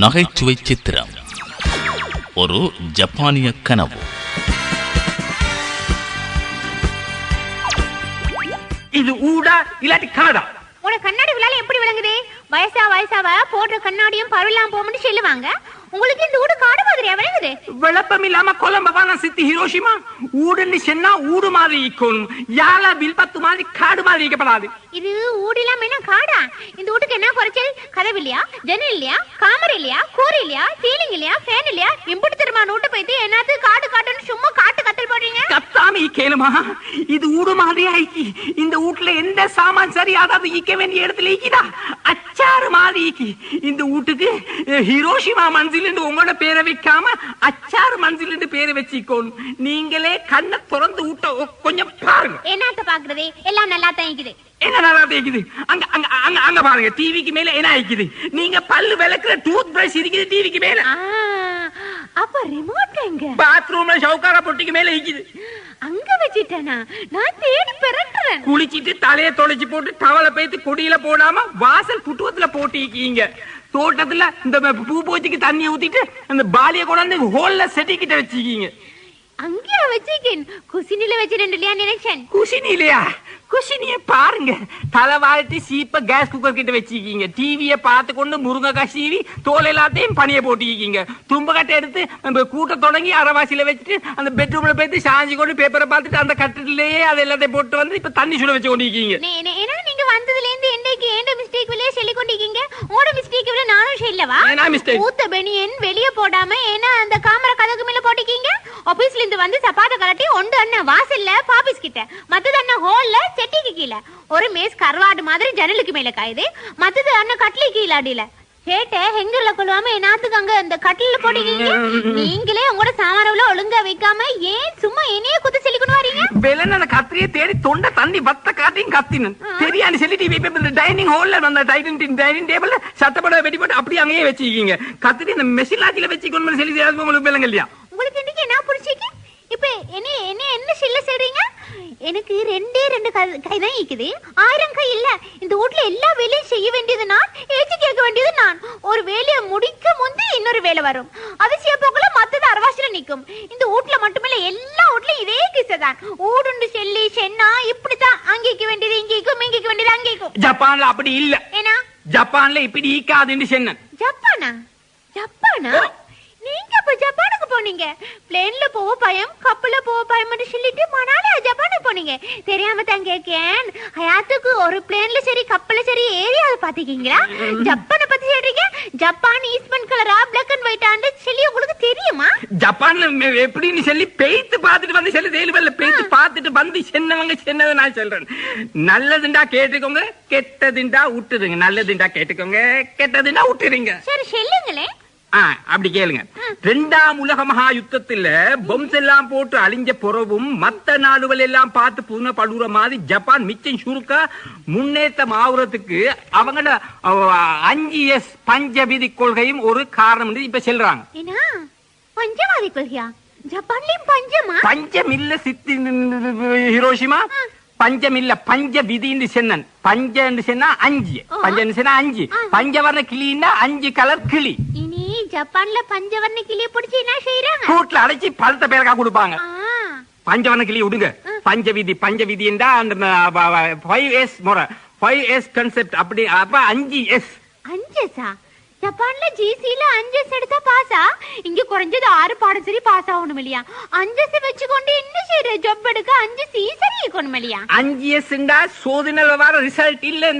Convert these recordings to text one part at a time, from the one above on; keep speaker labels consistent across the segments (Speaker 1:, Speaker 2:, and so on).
Speaker 1: நகைச்சுவை சித்திரம். ஒரு ஜப்பானிய கனவு.
Speaker 2: இது ஊடா இல்லாட்டி காடா?
Speaker 3: உனக்கு கண்ணாடி விழால எப்படி விளங்குது? வயசா வயசாவ போடுற கண்ணாடியும் பருவெல்லாம் போகும்னு சொல்லுவாங்க. உங்களுக்கு இந்த ஊடு காடு மாதிரியா விளங்குது
Speaker 2: விளப்பம் இல்லாம கொலம்பவான சித்தி ஹிரோஷிமா? ஊடுன்னு சொன்னா ஊடு மாதிரி இக்கணும் யாழ வில்பத்து மாதிரி காடு மாதிரி இருக்கப்படாது
Speaker 3: இது ஊடு இல்லாம என்ன காடா? இந்த வீட்டுக்கு என்ன குறைச்சல்? கதவு இல்லையா? ஜன்னல் இல்லையா? காமர் இல்லையா? கூரை இல்லையா? சீலிங் இல்லையா? ஃபேன் இல்லையா? இம்புட்டு திரும்ப நோட்டு போயிட்டு என்னது காடு காட்டுன்னு சும்மா காட்டு கத்தல் போடுறீங்க?
Speaker 2: கத்தாம கேளுமா இது ஊடு மாதிரி ஆயிக்கி. இந்த வீட்டுல எந்த சாமான் சரி அதாவது ஈக்க வேண்டிய இடத்துல ஈக்கிதா அச்சாறு மாதிரி இந்த வீட்டுக்கு ஹிரோஷிமா மனசில் உங்களோட பேரை வைக்காம அச்சாறு மனசில் பேரை வச்சுக்கோணும் நீங்களே கண்ணை திறந்து விட்ட கொஞ்சம் பாருங்க.
Speaker 3: என்னத்த பாக்குறது எல்லாம் நல்லா தான்
Speaker 2: என்ன நல்லா தேய்க்குது? அங்க அங்க அங்க அங்க பாருங்க. டிவிக்கு மேல என்ன ஆயிக்குது? நீங்க பல்லு விளக்குற டூத் பிரஷ் இருக்குது டிவிக்கு மேல.
Speaker 3: அப்ப ரிமோட் எங்க?
Speaker 2: பாத்ரூம்ல சவுக்கார பொட்டிக்கு மேல இருக்குது
Speaker 3: அங்க வச்சிட்டேனா? நான் தேடி பெறட்டுறேன்
Speaker 2: குளிச்சிட்டு தலைய தொலைச்சு போட்டு டவலை பேத்து கொடியில போடாம வாசல் புட்டுவத்துல போட்டிருக்கீங்க தோட்டத்துல இந்த பூ பூச்சிக்கு தண்ணியை ஊத்திட்டு அந்த பாலிய கொண்டாந்து ஹோல்ல செட்டிக்கிட்ட வச்சிருக்கீங்க
Speaker 3: அங்கேயா வச்சிருக்கேன். குசினில வச்சிருந்தேன் இல்லையா நினைச்சேன்.
Speaker 2: குஷினி இல்லையா குஷினிய பாருங்க. தலை வாழ்த்தி சீப்ப கேஸ் குக்கர் கிட்ட வச்சிருக்கீங்க டிவிய பார்த்து கொண்டு முருங்கைக்காய் சீவி தோல் எல்லாத்தையும் பனிய போட்டிருக்கீங்க தும்பக்கட்டை எடுத்து நம்ம கூட்ட தொடங்கி அரைவாசியில வச்சுட்டு அந்த பெட்ரூம்ல போயிட்டு சாஞ்சி கொண்டு பேப்பரை பார்த்துட்டு அந்த கட்டிலேயே அது எல்லாத்தையும் போட்டு வந்து இப்ப தண்ணி சுட வச்சு
Speaker 3: நே- ஏன்னா நீங்க வந்ததுல இருந்து என்னைக்கு ஏண்ட மிஸ்டேக் வெளியே சொல்லி கொண்டிருக்கீங்க உங்களோட மிஸ்டேக்
Speaker 2: mistake?
Speaker 3: ஊத்த பெனியன் வெளிய போடாம ஏன்னா அந்த காமரா கதவுக்கு மேல போட்டிருக்கீங்க? ஆபீஸ்ல இருந்து வந்து சப்பாத்த கலட்டி ஒன்று அண்ணன் வாசல்ல பாபிஸ் கிட்ட. மத்தது அண்ணன் ஹோல்ல செட்டிக்கு கீழே. ஒரு மேஸ் கருவாடு மாதிரி ஜன்னலுக்கு மேல காயுது. மத்தது அண்ணன் கட்லி கீழே அடியில. கேட்ட ஹெங்கர்ல கொள்ளாம என்னத்துக்கு அங்க அந்த கட்டில போட்டிருக்கீங்க நீங்களே உங்களோட சாமானவுல ஒழுங்கா வைக்காம ஏன் சும்மா என்னையே குத்து சொல்லிக்கணும் வரீங்க?
Speaker 2: வெள்ளன அந்த கத்திரியை தேடி தொண்டை தண்ணி வத்த காட்டியும் கத்தினன் தெரியாது சொல்லிட்டு இப்ப இந்த டைனிங் ஹால்ல அந்த டைனிங் டைனிங் டேபிள்ல சட்டப்பட வெட்டி போட்டு அப்படியே அங்கேயே வச்சிருக்கீங்க. கத்திரி இந்த மெஷிலாச்சில வச்சுக்கணும் சொல்லி உங்களுக்கு இல்லையா
Speaker 3: உங்களுக்கு என்ன பிடிச்சிருக்கு? இப்ப என்ன என்ன என்ன சொல்ல சொல்றீங்க எனக்கு ரெண்டே ரெண்டு கை- தான் இருக்குது ஆயிரம் கை இல்ல. இந்த வீட்ல எல்லா வேலையும் செய்ய வேண்டியது நான் ஏச்சு கேட்க வேண்டியது நான். ஒரு வேலையை முடிக்க முந்தி இன்னொரு வேலை வரும். அது போகல மத்தது அரவாசில நிக்கும். இந்த வீட்ல மட்டுமில்ல எல்லா வீட்லயும் இதே கிசை தான். ஊடுண்டு செல்லி சென்னா இப்படித்தான். அங்கேக்கு வேண்டியது இங்கேக்கும் இங்கேக்கு வேண்டியது அங்கேக்கும்
Speaker 2: ஜப்பான்ல அப்படி இல்ல.
Speaker 3: ஏன்னா?
Speaker 2: ஜப்பான்ல இப்படி ஈக்காதுன்னு சொன்னேன்.
Speaker 3: ஜப்பானா? ஜப்பானா? நீங்க அப்ப ஜப்பானுக்கு போனீங்க. பிளேன்ல போக பயம் கப்பல்ல போக பயம் சொல்லிட்டு மணாலியா ஜப்பானுக்கு போனீங்க. தெரியாம தான் கேக்கேன். ஹயாத்துக்கு ஒரு பிளேன்ல சரி கப்பல்ல சரி ஏரியாவை பாத்துக்கீங்களா ஜப்பானை பத்தி சொல்றீங்க? ஜப்பான் ஈஸ்ட்மன் கலரா பிளாக் அண்ட் ஒயிட் ஆண்டு சொல்லி உங்களுக்கு தெரியுமா?
Speaker 2: ஜப்பான்ல எப்படின்னு சொல்லி பெய்த்து பார்த்துட்டு வந்து சொல்லி தேயிலுவல்ல பெய்த்து பார்த்துட்டு வந்து சென்னவங்க சென்னதை நான் சொல்றேன். நல்லதுண்டா கேட்டுக்கோங்க கெட்டதுண்டா விட்டுருங்க நல்லதுண்டா கேட்டுக்கோங்க கெட்டதுண்டா விட்டுருங்க
Speaker 3: சரி சொல்லுங்களேன்.
Speaker 2: அப்படி கேளுங்க. ரெண்டாம் உலக மகா யுத்தத்துல பொம்ஸ் எல்லாம் போட்டு அழிஞ்ச புறவும் மத்த நாடுகள் எல்லாம் பார்த்து புன படுற மாதிரி ஜப்பான் மிச்சம் சுருக்கா முன்னேற்றம் ஆகுறதுக்கு அவங்களோட அஹ், அஞ்சு எஸ் பஞ்ச விதி கொள்கையும் ஒரு காரணம் இப்ப சொல்றாங்க.
Speaker 3: பஞ்சவாதி கொள்கையா? ஜப்பான்லயும் பஞ்சமா?
Speaker 2: பஞ்சம் இல்ல சித்தி ஹிரோஷிமா. பஞ்சம் இல்ல பஞ்ச விதின்னு சொன்னன். பஞ்சன்னு சொன்னா அஞ்சு. பஞ்சன்னு சொன்னா அஞ்சு. பஞ்சவர்ண கிளின்னா அஞ்சு கலர் கிளி.
Speaker 3: ஜப்பான்ல பஞ்சவர்ண கிளிய பிடிச்சி என்ன செய்யறாங்க
Speaker 2: கூட்டுல அடைச்சி பழுத்த பேருக்கா கொடுப்பாங்க. பஞ்சவர்ண கிளி விடுங்க பஞ்ச விதி பஞ்ச விதி என்றா அந்த ஃபைவ் எஸ் முறை. ஃபைவ் எஸ் கன்செப்ட் அப்படி அப்ப அஞ்சு எஸ்
Speaker 3: அஞ்சஸா ஜப்பான்ல ஜிசில அஞ்சஸ் எடுத்தா பாஸா இங்க குறைஞ்சது ஆறு பாடம் சரி பாஸ் ஆகணும் இல்லையா? அஞ்சஸ் வச்சுக்கொண்டு என்ன செய்யற ஜப் எடுக்க அஞ்சு சி சரி இருக்கணும் இல்லையா?
Speaker 2: அஞ்சு எஸ் சோதனைல வர ரிசல்ட் இல்ல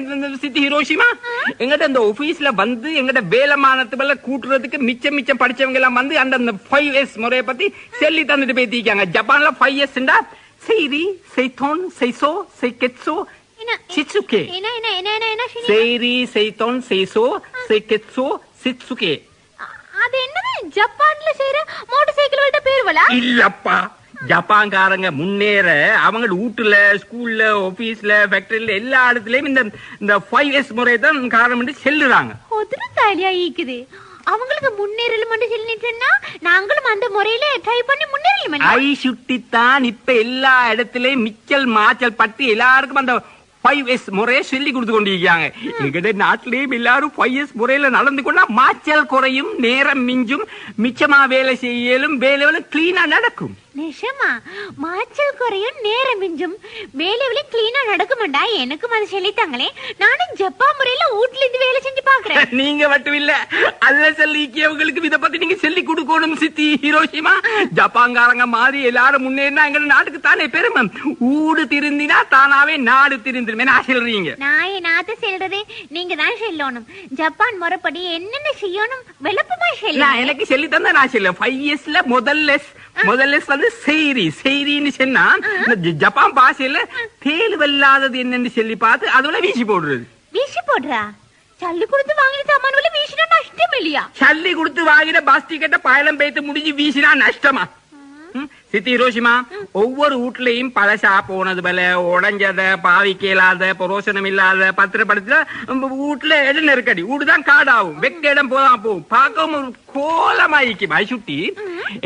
Speaker 2: சித்தி ஹிரோஷிமா எங்கிட்ட இந்த ஆபீஸ்ல வந்து எங்கிட்ட வேலைமானத்து மேல கூட்டுறதுக்கு மிச்சம் மிச்சம் படிச்சவங்க எல்லாம் வந்து அந்த அந்த ஃபைவ் எஸ் முறைய பத்தி சொல்லி தந்துட்டு பேத்திக்காங்க ஜப்பான்ல ஃபைவ் எஸ் செய்தி செய்தோன் செய்சோ செய்கெட்சோ
Speaker 3: என்ன?
Speaker 2: சிட்சுகே
Speaker 3: என்ன என்ன என்ன என்ன என்ன சொன்னீங்க?
Speaker 2: செய்ரி செய்தோன் செய்சோ செய்கெட்சோ சிட்சுகே
Speaker 3: அது என்னது? ஜப்பான்ல செய்யற மோட்டார் சைக்கிள் விட்ட பேருவலா
Speaker 2: இல்லப்பா. ஜப்பான்காரங்க முன்னேற அவங்க வீட்டுல ஸ்கூல்ல ஆபீஸ்ல ஃபேக்டரியில எல்லா இடத்துலயும் இந்த இந்த ஃபைவ் எஸ் முறை தான் காரணம் செல்லுறாங்க.
Speaker 3: ஒதுரு தாலியா ஈக்குது. அவங்களுக்கு முன்னேறல் மட்டும் சொல்லிட்டுன்னா நாங்களும் அந்த முறையில ட்ரை பண்ணி முன்னேறலும்
Speaker 2: ஐ சுட்டித்தான் இப்ப எல்லா இடத்துலயும் மிச்சல் மாச்சல் பட்டு எல்லாருக்கும் அந்த ஃபைவ் எஸ் முறையை சொல்லி கொடுத்து கொண்டிருக்காங்க எங்கிட்ட நாட்டிலேயும் எல்லாரும் ஃபைவ் எஸ் முறையில நடந்து கொண்டா மாச்சல் குறையும் நேரம் மிஞ்சும் மிச்சமா வேலை செய்யலும் வேலை கிளீனா நடக்கும்.
Speaker 3: நிஜமா? மாச்சல் குறையும் நேரம் மிஞ்சும். வேலையில கிளீனா நடக்குமாண்டா? எனக்கும் அது சொல்லித்தாங்களே நானும் ஜப்பா முறையில வீட்ல இருந்து வேலை செஞ்சு பாக்குறேன்.
Speaker 2: நீங்க மட்டும் இல்ல அல்ல சொல்லிக்கவங்களுக்கு இத பத்தி நீங்க சொல்லி கொடுக்கணும் சித்தி. ஹிரோஷிமா ஜப்பான்காரங்க மாதிரி எல்லாரும் முன்னேறினா எங்க நாட்டுக்கு தானே பெருமை. ஊடு திருந்தினா தானாவே நாடு திருந்திருமே நான் சொல்றீங்க?
Speaker 3: நான் நாத்த சொல்றது நீங்க தான் சொல்லணும். ஜப்பான் முறைப்படி என்னென்ன செய்யணும்? விளப்பமா சொல்லணும்.
Speaker 2: எனக்கு சொல்லி தந்தா நான் சொல்ல ஃபைவ் இயர்ஸ்ல முதல் லெஸ் முதல் லெஸ் வந்து செய்தி செய்தின்னு சொன்னா ஜப்பான் பாஷையில தேல் வெல்லாதது என்னன்னு சொல்லி பார்த்து அதோட வீசி போடுறது.
Speaker 3: வீசி போடுறா? சல்லு கொடுத்து வாங்கின சாமான் வீசினா நஷ்டம் இல்லையா
Speaker 2: சல்லி கொடுத்து வாங்கின பஸ் டிக்கெட்ட பயணம் பேத்து முடிஞ்சு வீசினா நஷ்டமா? சித்தி ஹிரோஷிமா ஒவ்வொரு வீட்லயும் பழசா போனது போல உடஞ்சத பாவிக்க இல்லாத புரோசனம் இல்லாத பத்திரப்படுத்த வீட்டுல இடம் நெருக்கடி. வீடுதான் காடாகும். வெக்க இடம் போதான் போகும். பார்க்கவும் ஒரு கோலமாயிக்கும் ஐசுட்டி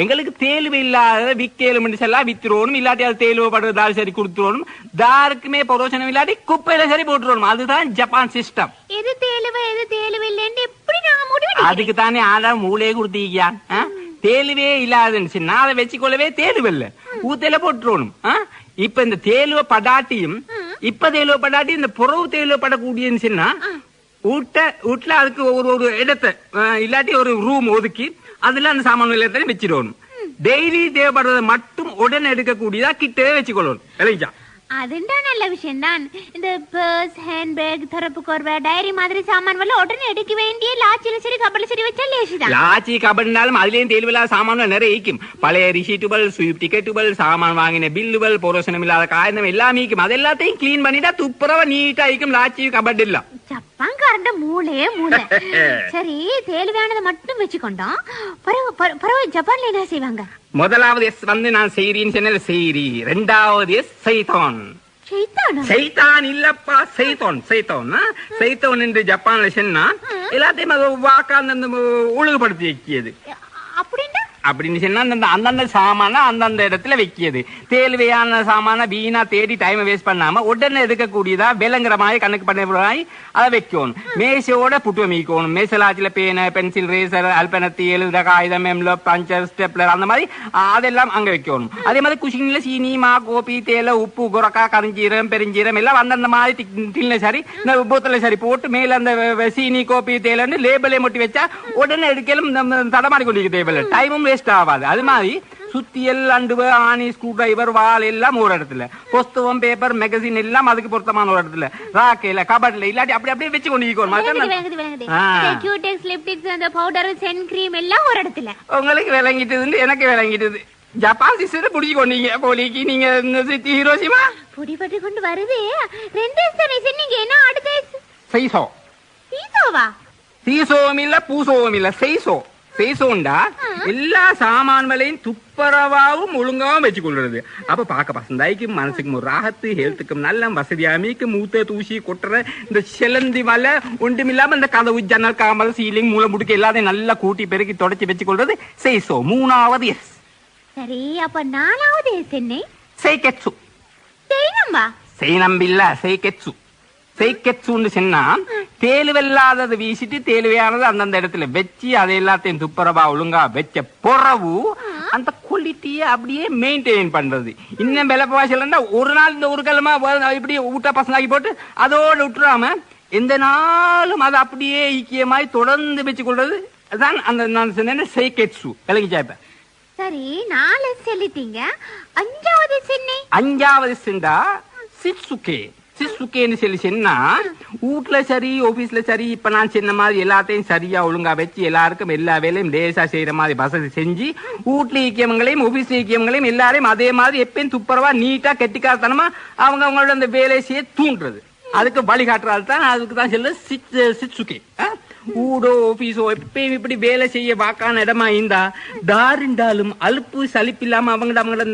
Speaker 2: எங்களுக்கு தேலுவு இல்லாத விக்கேலும் எல்லாம் வித்துருவோம் இல்லாட்டி அது தேலுவப்படுறதாலும் சரி கொடுத்துருவோம் தாருக்குமே புரோசனம் இல்லாட்டி குப்பையில சரி போட்டுருவோம் அதுதான் ஜப்பான் சிஸ்டம்
Speaker 3: எது தேலுவ எது தேலுவ இல்லைன்னு எப்படி நாங்க முடிவு
Speaker 2: அதுக்கு தானே ஆனா மூளையே கொடுத்தீங்க. தேலுவே இல்லாதுன்னு சொன்னா அதை வச்சுக்கொள்ளவே தேலுவ இல்ல ஊத்தையில போட்டுருவணும்? இப்ப இந்த தேலுவ படாட்டியும் இப்ப தேலுவ படாட்டி இந்த புறவு தேலுவ படக்கூடியன்னு சொன்னா வீட்ட வீட்டுல அதுக்கு ஒரு ஒரு இடத்தை இல்லாட்டி ஒரு ரூம் ஒதுக்கி அதுல அந்த சாமான் எல்லாத்தையும் வச்சிடணும். டெய்லி தேவைப்படுறதை மட்டும் உடனே எடுக்கக்கூடியதா கிட்டே வச்சுக்கொள்ளணும். விளைஞ்சா.
Speaker 3: அதுண்டா நல்ல விஷயம் தான் இந்த பர்ஸ் ஹேண்ட்பேக் தரப்பு கோர்வை டைரி மாதிரி சாமான் வல்ல உடனே எடுக்க வேண்டிய லாச்சில சரி கப்பல சரி வச்சா லேசிதான்.
Speaker 2: லாச்சி கபடினாலும் அதுலயும் தெளிவில்லாத சாமான் நிறைய ஈக்கும் பழைய ரிசீட்டுகள் ஸ்வீப் டிக்கெட்டுகள் சாமான் வாங்கின பில்லுகள் பொரோசனம் இல்லாத காரணம் எல்லாம் ஈக்கும் அது எல்லாத்தையும் கிளீன் பண்ணிட்டா துப்புரவா நீட்டா ஈக்கும் லாச்சி கபடி இல்லை.
Speaker 3: ஜப்பான்காரண்ட மூளையே மூளை. சரி தேலுவானதை மட்டும் வச்சுக்கொண்டோம் பரவ பர- பரவ ஜப்பான்ல என்ன செய்வாங்க?
Speaker 2: முதலாவது எஸ் வந்து நான் செய்றேன்னு சொன்னேன் செய்றி. ரெண்டாவது எஸ் செய்தான் சைத்தான்? இல்லப்பா சைத்தோன் சைத்தோன் சைத்தோன் என்று ஜப்பான்ல சொன்னா எல்லாத்தையும் அது வாக்காந்து ஒழுங்குபடுத்தி வைக்கியது.
Speaker 3: அப்படின்னு
Speaker 2: சொன்னா அந்த அந்தந்த சாமான அந்தந்த இடத்துல வைக்கியது. தேல்வையான சாமான வீணா தேடி டைம் வேஸ்ட் பண்ணாம உடனே எடுக்கக்கூடியதா விளங்குற மாதிரி கணக்கு பண்ணி அதை வைக்கணும். மேசையோட புட்டுவ மீக்கணும் மேசலாச்சில பேன பென்சில் ரேசர் அல்பனத்தி எழுத காகிதம் எம்லோ பஞ்சர் ஸ்டெப்லர் அந்த மாதிரி அதெல்லாம் அங்க வைக்கணும். அதே மாதிரி குஷின்ல சீனி மா கோபி தேலை உப்பு குரக்கா கரிஞ்சீரம் பெருஞ்சீரம் எல்லாம் அந்தந்த மாதிரி டின்ல சரி இந்த போத்தல சரி போட்டு மேல அந்த சீனி கோபி தேயிலைன்னு லேபிளே மட்டும் வச்சா உடனே எடுக்கலும் தடமாடி கொண்டிருக்கு டேபிள் டைமும் வேஸ்ட் ஆகாது. அது மாதிரி சுத்தியல் அண்டுவ ஆணி ஸ்க்ரூ டிரைவர் வால் எல்லாம் ஒரு இடத்துல. புஸ்தகம் பேப்பர் மேகசின் எல்லாம் அதுக்கு பொருத்தமான ஒரு இடத்துல. ராக்கையில கபட்ல இல்லாட்டி அப்படி அப்படியே வச்சு கொண்டு
Speaker 3: அந்த பவுடர் சென் கிரீம் எல்லாம் ஒரு இடத்துல.
Speaker 2: உங்களுக்கு விளங்கிட்டது எனக்கு விளங்கிட்டது. ஜப்பான் சிஸ்டர் புடிச்சு கொண்டீங்க போலிக்கு. நீங்க சித்தி ஹீரோசிமா
Speaker 3: புடிபட்டு கொண்டு வருது. ரெண்டு சொன்னீங்க என்ன அடுத்த
Speaker 2: சைசோ.
Speaker 3: சீசோவா?
Speaker 2: சீசோவும் இல்ல பூசோவும் இல்ல செய்சோ செய்சோண்டா எல்லா சாமான்களையும் துப்பரவாவும் ஒழுங்காவும் வச்சு கொள்றது அப்ப பார்க்க பசந்தாய்க்கும் மனசுக்கும் ஒரு ராகத்து ஹெல்த்துக்கும் நல்ல வசதியாமிக்கு மூத்த தூசி கொட்டுற இந்த செலந்தி மலை ஒன்றுமில்லாம இந்த கதவு ஜன்னல் காமல் சீலிங் மூளை முடுக்க எல்லாத்தையும் நல்லா கூட்டி பெருக்கி தொடச்சி வச்சு கொள்றது செய்சோ மூணாவது எஸ்.
Speaker 3: சரி அப்ப நாலாவது சென்னை
Speaker 2: செய்கெட்சு
Speaker 3: செய்யணும்பா
Speaker 2: செய்நம்பில்ல செய்கெட்சு செய்கெட்சுன்னு சொன்னா தேலுவல்லாதது வீசிட்டு தேலுவையானது அந்தந்த இடத்துல வச்சு அதை எல்லாத்தையும் துப்புரவா ஒழுங்கா வச்ச பொறவு அந்த குவாலிட்டியை அப்படியே மெயின்டைன் பண்றது. இன்னும் விலை பாசலன்னா ஒரு நாள் இந்த ஒரு கிழமை இப்படி ஊட்ட பசங்களாக்கி போட்டு அதோட விட்டுறாம எந்த நாளும் அதை அப்படியே ஈக்கியமாய் தொடர்ந்து வச்சு கொள்றது அதான் அந்த நான் சொன்னேன் செய்கெட்சு விளங்கிச்சா இப்ப
Speaker 3: சரி நாலு சொல்லிட்டீங்க. அஞ்சாவது சென்னை
Speaker 2: அஞ்சாவது சென்றா சிட்சுகே சிசுக்கேன்னு சொல்லி சொன்னா வீட்ல சரி ஆபீஸ்ல சரி இப்ப நான் சொன்ன மாதிரி எல்லாத்தையும் சரியா ஒழுங்கா வச்சு எல்லாருக்கும் எல்லா வேலையும் லேசா செய்யற மாதிரி வசதி செஞ்சு வீட்ல இயக்கியவங்களையும் ஆபீஸ்ல இயக்கியவங்களையும் எல்லாரையும் அதே மாதிரி எப்பயும் துப்புரவா நீட்டா கெட்டிக்காரத்தனமா அவங்க அவங்களோட அந்த வேலையை செய்ய தூண்டுறது. அதுக்கு வழிகாட்டுறது தான் அதுக்கு தான் சொல்லு சிச்சுக்கே ஊடோ ஆபீஸோ எப்பயும் இப்படி வேலை செய்ய வாக்கான இடமா இருந்தா தாருண்டாலும் அலுப்பு சலிப்பு இல்லாம அவங்க அவங்கள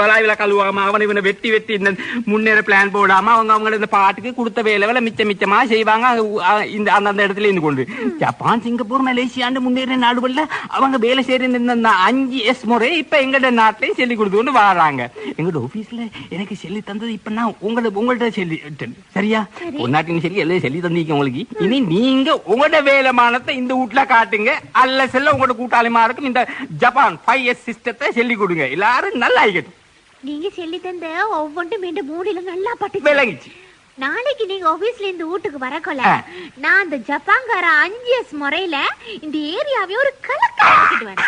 Speaker 2: பலாவில கழுவாம அவனை இவனை வெட்டி வெட்டி இந்த முன்னேற பிளான் போடாம அவங்க அவங்கள இந்த பாட்டுக்கு கொடுத்த வேலை வேலை மிச்சம் செய்வாங்க. இந்த அந்தந்த இடத்துல இருந்து கொண்டு. ஜப்பான் சிங்கப்பூர் மலேசியாண்டு முன்னேற நாடுகள்ல அவங்க வேலை செய்யற இந்த இந்த அஞ்சு எஸ் முறை இப்ப எங்கட நாட்டிலையும் சொல்லி கொடுத்து கொண்டு வராங்க. எங்கட ஆபீஸ்ல எனக்கு சொல்லி தந்தது இப்ப நான் உங்களோட உங்கள்ட்ட சொல்லி சரியா? ஒரு நாட்டின் சொல்லி எல்லாம் சொல்லி தந்தீங்க உங்களுக்கு. இனி நீங்க உங்களோட வேலைமானத்தை இந்த வீட்ல காட்டுங்க. அல்ல செல்ல உங்களோட கூட்டாளிமா இருக்கும். இந்த ஜப்பான் ஃபைவ் எஸ் சிஸ்டத்தை சொல்லி கொடுங்க. எல்லாரும் நல்லா ஆகிக்கட்டும்
Speaker 3: நீங்க சொல்லி தந்த ஒவ்வொன்றும் மீண்டும் மூடில நல்லா பட்டு
Speaker 2: விளங்கிச்சு.
Speaker 3: நாளைக்கு நீங்க ஆபீஸ்ல இந்த வீட்டுக்கு வரக்கொள்ள. நான் அந்த ஜப்பான்கார அஞ்சியஸ் முறையில இந்த ஏரியாவே ஒரு கலக்கிட்டு வரேன்.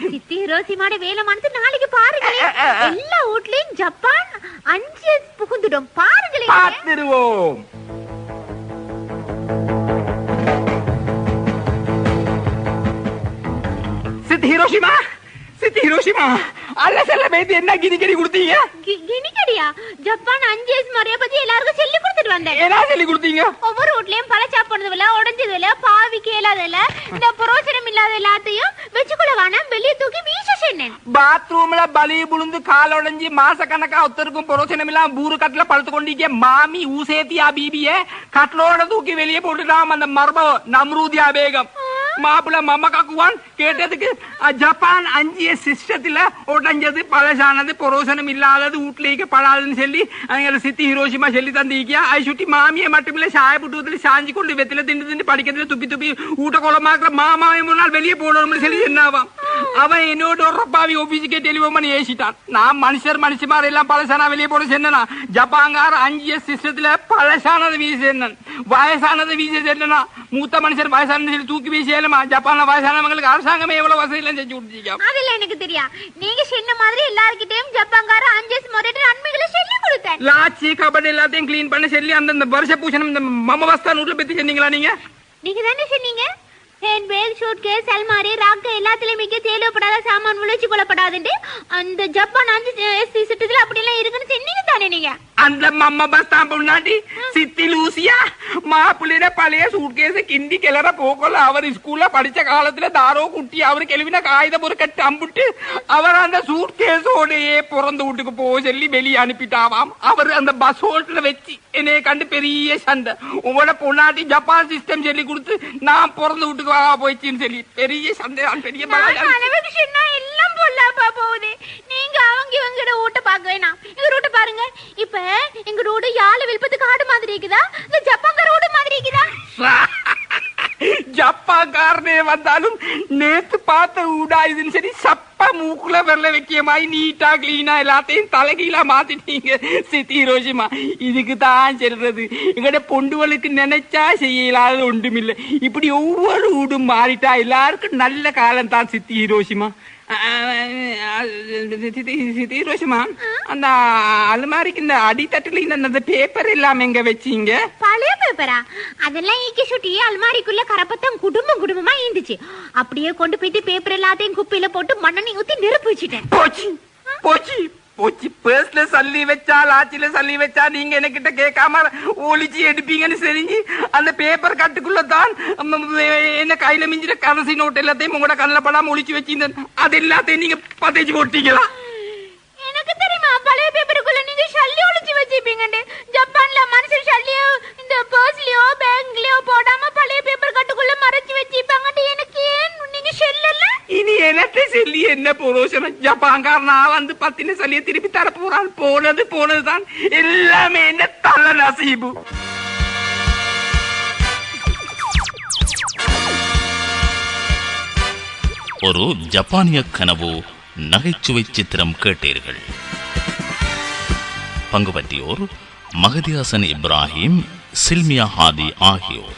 Speaker 3: சித்தி ஹிரோசிமாட வேலை மனசு நாளைக்கு பாருங்களேன். எல்லா வீட்லயும் ஜப்பான் அஞ்சியஸ் புகுந்துடும். பாருங்களேன்.
Speaker 2: பார்த்துருவோம். அல்ல செல்ல பேத்தி என்ன கிரி கொடுத்தீங்க?
Speaker 3: கிணிக்கடியா ஜப்பான் அஞ்சியஸ் முறைய பத்தி எல்லாருக்கும் சொல்லி கொடுத்துட்டு வந்தேன்.
Speaker 2: என்ன சொல்லி கொடுத்தீங்க?
Speaker 3: ஒவ்வொரு வீட்லயும் பழ சாப்பிடுறதுல உடஞ்சதுல பாவி கேளாதல இந்த புரோசனம் இல்லாத எல்லாத்தையும் வச்சுக்குள்ள வேணாம் வெளியே தூக்கி வீச சொன்னேன்.
Speaker 2: பாத்ரூம்ல பலி புழுந்து கால் உடைஞ்சு மாச கணக்கா ஒருத்தருக்கும் புரோசனம் இல்லாம பூரு கட்டுல படுத்து கொண்டிருக்க மாமி ஊசேத்தியா பீபிய கட்லோட தூக்கி வெளியே போட்டுட்டாம் அந்த மர்ம நம்ரூதியா பேகம். மாப்பிள்ள மம்ம காக்குவான் கேட்டதுக்கு அஹ், ஜப்பான் அஞ்சிய சிஸ்டத்துல உடைஞ்சது பழசானது புரோசனம் இல்லாதது வீட்லேயே படாதுன்னு சொல்லி அவங்க சித்தி ஹிரோஷிமா சொல்லி தந்திருக்கியா அது சுட்டி மாமியை மட்டுமில்ல சாய புட்டுவதில் சாஞ்சி கொண்டு வெத்தில திண்டு திண்டு படிக்கிறதுல துப்பி துப்பி ஊட்ட குளமாக்குற மாமாவை ஒரு நாள் வெளியே போடணும்னு சொல்லி என்னாவாம் அவன் என்னோட ஒரு ரப்பாவி ஆபீஸுக்கே டெலிஃபோன் பண்ணி ஏசிட்டான். நான் மனுஷர் மனுஷமார் எல்லாம் பழசானா வெளியே போட சொன்னா ஜப்பாங்கார அஞ்சு சிஸ்டத்துல பழசானது வீச என்னன் வயசானது வீச என்னன்னா மூத்த மனுஷர் வயசானது சொல்லி தூக்கி வீசியலுமா ஜப்பான்ல வயசானவங்களுக்கு அரசாங்கமே எவ்வளவு வசதி எல்லாம் செஞ்சு கொடுத்துருக்கா
Speaker 3: அதுல எனக்கு தெரியா. நீங்க சொன்ன மாதிரி எல்லார்கிட்டயும் ஜப்பான்கார அஞ்சஸ் முறையிட்டு நன்மைகளை சொல்லி கொடுத்தேன்.
Speaker 2: லாச்சி கபடி எல்லாத்தையும் க்ளீன் பண்ண சொல்லி அந்த வருஷ பூஷணம் இந்த மமவஸ்தா நூட்ல பத்தி சொன்னீங்களா நீங்க?
Speaker 3: நீங்க தானே சொன்னீங்க? ஹேண்ட் பேக் ஷூட் கேஸ் அல்மாரி ராக்க எல்லாத்துலயும் மிக்க தேவைப்படாத சாமான் முழிச்சு கொள்ளப்படாதுன்னு அந்த ஜப்பான் அஞ்சு சிட்டத்துல அப்படி எல்லாம் இருக்குன்னு சொன்னீங்க தானே நீங்க?
Speaker 2: அந்த மம்ம பஸ் தான் பொண்ணாட்டி சித்தி லூசியா மாப்பிள்ளையிட பழைய சூட்கேஸ் கிண்டி கிளற போக்கல அவர் ஸ்கூல்ல படிச்ச காலத்துல தாரோ குட்டி அவர் கெழுவின காகித பொருட்கட்டு அம்புட்டு அவர் அந்த சூட்கேஸோடையே பிறந்த வீட்டுக்கு போக சொல்லி வெளியே அனுப்பிட்டாவாம் அவர் அந்த பஸ் ஹோட்டல வச்சு என்னைய கண்டு பெரிய சண்டை உங்களோட பொண்ணாட்டி ஜப்பான் சிஸ்டம் சொல்லி கொடுத்து நான் பிறந்த வீட்டுக்கு போயிடுச்சுன்னு சொல்லி பெரிய சண்டை பெரிய
Speaker 3: நான் போகுது. நீங்க அவங்க இவங்க வீட்டை பார்க்க வேணாம். எங்க ரூட்டை பாருங்க. இப்ப எங்க ரூடு யாழ விழுப்பத்துக்கு காடு மாதிரி இருக்குதா? இந்த ஜப்பாங்க ரோடு மாதிரி இருக்குதா?
Speaker 2: ஜப்பாக்காரனே வந்தாலும் நேத்து பார்த்த ஊடா இதுன்னு சரி சப்ப மூக்குல வெள்ள வைக்கியமாய் நீட்டா கிளீனா எல்லாத்தையும் தலைகீழா மாத்திட்டீங்க சித்தி ஹிரோஷிமா இதுக்கு தான் சொல்றது. எங்கட பொண்டுகளுக்கு நினைச்சா செய்யலாத ஒன்றுமில்லை. இப்படி ஒவ்வொரு ஊடும் மாறிட்டா எல்லாருக்கும் நல்ல காலம் தான் சித்தி ஹிரோஷிமா ஹிரோஷிமா அந்த அலுமாரிக்கு இந்த அடித்தட்டுல இந்த பேப்பர் எல்லாம் எங்க வச்சீங்க?
Speaker 3: பழைய பேப்பரா அதெல்லாம் ஈக்கி சுட்டி அல்மாரிக்குள்ள கரப்பத்தான் குடும்பம் குடும்பமா இருந்துச்சு அப்படியே கொண்டு போயிட்டு பேப்பர் எல்லாத்தையும் குப்பையில போட்டு மண்ணெண்ணெய் ஊத்தி நெருப்பு வச்சுட்டேன்.
Speaker 2: போச்சு. போச்சு. போச்சு. பேர்ஸ்ல சல்லி வச்சா லாச்சில சல்லி வச்சா நீங்க என்கிட்ட கேட்காம ஒளிச்சு எடுப்பீங்கன்னு தெரிஞ்சு அந்த பேப்பர் கட்டுக்குள்ள தான் என்ன கையில மிஞ்சிற கரன்சி நோட் எல்லாத்தையும் உங்களோட கண்ணில் படாம ஒளிச்சு வச்சிருந்தேன். அது எல்லாத்தையும் நீங்க பத்தேச்சு போட்டீங்களா?
Speaker 3: எனக்கு தெரியுமா பழைய பேப்பருக்குள்ள நீங்க சல்லி ஒளிச்சு வச்சிருப்பீங்க ஜப்பான்ல மனுஷன் சல்லியோ இந்த பர்ஸ்லயோ பேங்க்லயோ போட பழைய பேப்பர் கட்டுக்குள்ள மறைச்சு வச்சிருப்பாங்கன்னு எனக்கு ஏன் நீங்க ஷெல்லல
Speaker 2: இனி சொல்லி என்ன புரோஷனம் ஜப்பான்காரனா வந்து பத்தின சொல்லிய திருப்பி தர போறான். போனது போனதுதான் எல்லாமே என்ன தள்ள நசீபு.
Speaker 1: ஒரு ஜப்பானிய கனவு நகைச்சுவை சித்திரம் கேட்டீர்கள். பங்கு பற்றியோர் மகதியாசன் இப்ராஹிம் சில்மியா ஹாதி ஆகியோர்.